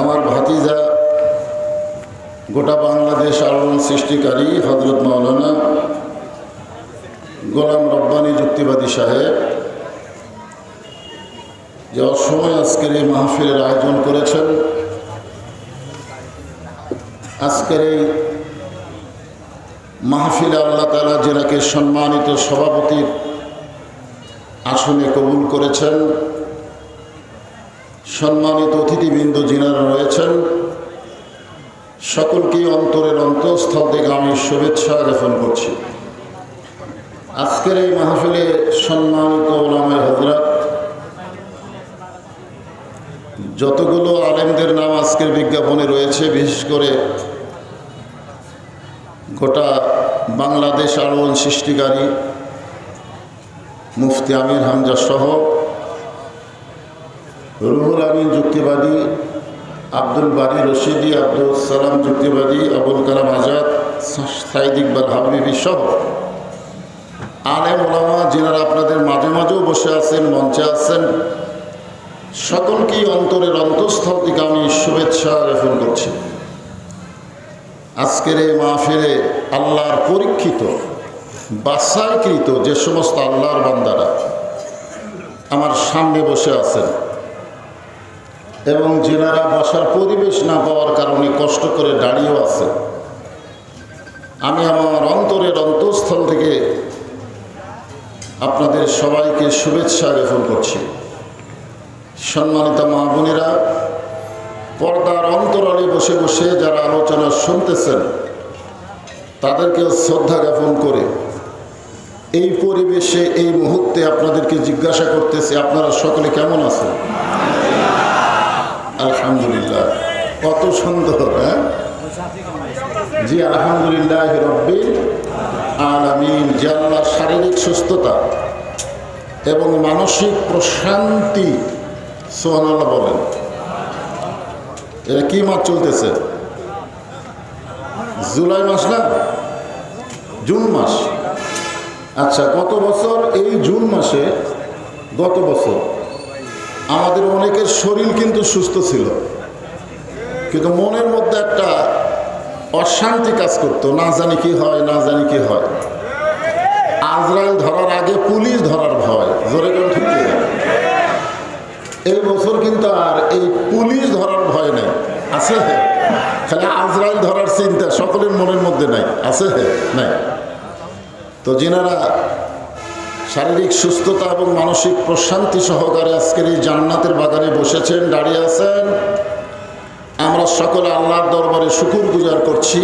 আমার ভাতিজা গোটা বাংলাদেশ আলোড়ন সৃষ্টিকারী হজরত মাওলানা গোলাম রব্বানী যুক্তিবাদী সাহেব, যে অসময় আজকের এই মাহফিলের আয়োজন করেছেন। আজকের এই মাহফিলে আল্লাহ তালা যেনাকে সম্মানিত সভাপতির আসনে কবুল করেছেন সম্মানিত অতিথিবৃন্দ যিনারা রয়েছেন সকলকেই অন্তরের অন্তঃস্থল থেকে আমি শুভেচ্ছা জ্ঞাপন করছি। আজকের এই মাহফিলে সম্মানিত ওলামায় হজরত যতগুলো আলেমদের নাম আজকের বিজ্ঞাপনে রয়েছে, বিশেষ করে গোটা বাংলাদেশ আলোড়ন সৃষ্টিকারী মুফতি আমির হামজা সহ রুহুল আমিন যুক্তিবাদী, আব্দুল বারি রশিদি, আব্দুল সালাম যুক্তিবাদী, আবুল কালাম আজাদ, সাইদ ইকবাল হাবিবি সহ আলেম ওলামা যিনারা আপনাদের মাঝে মাঝেও বসে আছেন, মঞ্চে আছেন, সকলকেই অন্তরের অন্তঃস্থল থেকে আমি শুভেচ্ছা জ্ঞাপন করছি। আজকের এই মাহফিলে আল্লাহর পরীক্ষিত বাসাইকৃত যে সমস্ত আল্লাহর বান্দারা আমার সামনে বসে আছেন এবং যেনারা বসার পরিবেশ না পাওয়ার কারণে কষ্ট করে দাঁড়িয়েও আছে। আমি আমার অন্তরের অন্তঃস্থল থেকে আপনাদের সবাইকে শুভেচ্ছা জ্ঞাপন করছি। সম্মানিত মা বোনেরা, পর্দার অন্তরালে বসে বসে যারা আলোচনা শুনতেছেন তাদেরকে শ্রদ্ধা জ্ঞাপন করে এই পরিবেশে, এই মুহূর্তে আপনাদেরকে জিজ্ঞাসা করতেছি, আপনারা সকলে কেমন আছেন? আলহামদুলিল্লাহ। কত সুন্দর হ্যাঁ? জি, আলহামদুলিল্লাহ রব্বিল আলামিন। যে আল্লাহ শারীরিক সুস্থতা এবং মানসিক প্রশান্তি সোহানাল্লাহ বলেন। এটা কি মাস চলতেছে? জুলাই মাস না? জুন মাস। আচ্ছা গত বছর, এই জুন মাসে, গত বছর আমাদের অনেকের শরীর কিন্তু সুস্থ ছিল। কিন্তু মনের মধ্যে একটা অশান্তি কাজ করতো, না জানি কি হয়, না জানি কি হয়। আজরাইল ধরার আগে পুলিশ ধরার ভয়, জোরে ঠিক এই বছর কিন্তু আর এই পুলিশ ধরার ভয় নেই। আছে খালি আজরাইল ধরার চিন্তা সকলের মনের মধ্যে নাই। আছে নাই। তো যিনারা শারীরিক সুস্থতা এবং মানসিক প্রশান্তি সহকারে আজকের এই জান্নাতের বাগানে বসেছেন, দাঁড়িয়ে আছেন। আমরা সকলে আল্লাহর দরবারে শুকুর গুজার করছি।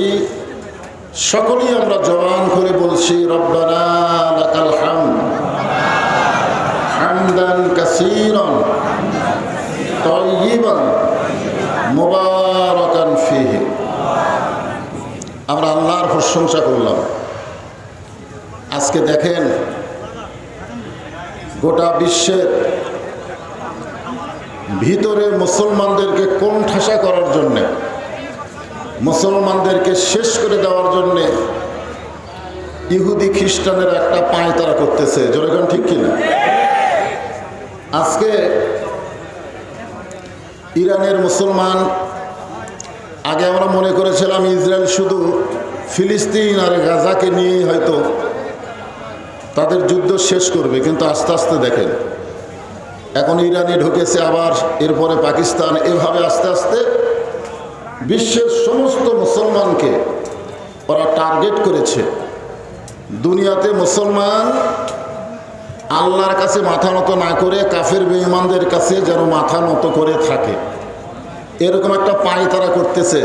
সকলেই আমরা জবান করে বলছি মুবারাকান আমরা আল্লাহর প্রশংসা করলাম। আজকে দেখেন গোটা বিশ্বের ভিতরে মুসলমানদেরকে কোণঠাসা করার জন্যে, মুসলমানদেরকে শেষ করে দেওয়ার জন্যে ইহুদি খ্রিস্টানের একটা পায় তারা করতেছে। যেরকম ঠিক কিনা? আজকে ইরানের মুসলমান, আগে আমরা মনে করেছিলাম ইসরায়েল শুধু ফিলিস্তিন আর গাজাকে নিয়েই হয়তো তাদের যুদ্ধ শেষ করবে, কিন্তু আস্তে আস্তে দেখেন। এখন ইরানে ঢুকেছে আবার, এরপরে পাকিস্তান, এভাবে আস্তে আস্তে বিশ্বের সমস্ত মুসলমানকে ওরা টার্গেট করেছে। দুনিয়াতে মুসলমান আল্লাহর কাছে মাথা নত না করে কাফের বেঈমানদের কাছে যেন মাথা নত করে থাকে। এরকম একটা পাই তারা করতেছে।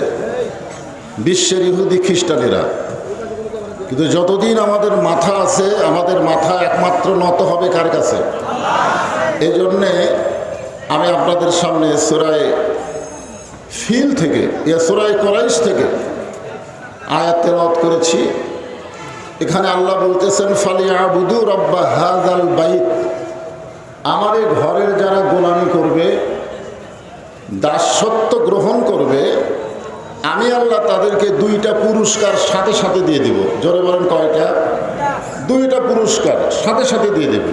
বিশ্বের ইহুদি খ্রিস্টানেরা। কিন্তু যতদিন আমাদের মাথা আছে, আমাদের মাথা একমাত্র নত হবে কার কাছে? এই জন্যে আমি আপনাদের সামনে সোরায় ফিল থেকে ইয়া সোরায় করাইশ থেকে আয়াত তেলাওয়াত করেছি। এখানে আল্লাহ বলতেছেন ফালিয়া বুধু রব্বা হাজাল বাইত। আমার এই ঘরের যারা গোলামি করবে, দাসত্ব গ্রহণ করবে আমি আল্লাহ তাদেরকে দুইটা পুরস্কার সাথে সাথে দিয়ে দিব। জোরে বলেন কয়টা? দুইটা পুরস্কার সাথে সাথে দিয়ে দেব।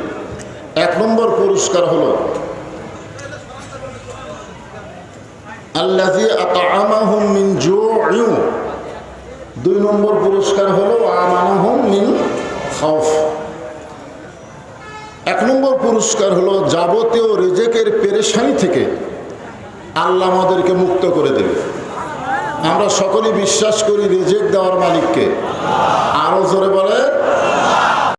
এক নম্বর পুরস্কার হলো জুউ দুই নম্বর পুরস্কার হলো এক নম্বর পুরস্কার হলো, যাবতীয় রেজেকের পেরেশানি থেকে আল্লাহ আমাদেরকে মুক্ত করে দেবে। আমরা সকলেই বিশ্বাস করি রেজেক দেওয়ার মালিককে। আরও জোরে বলে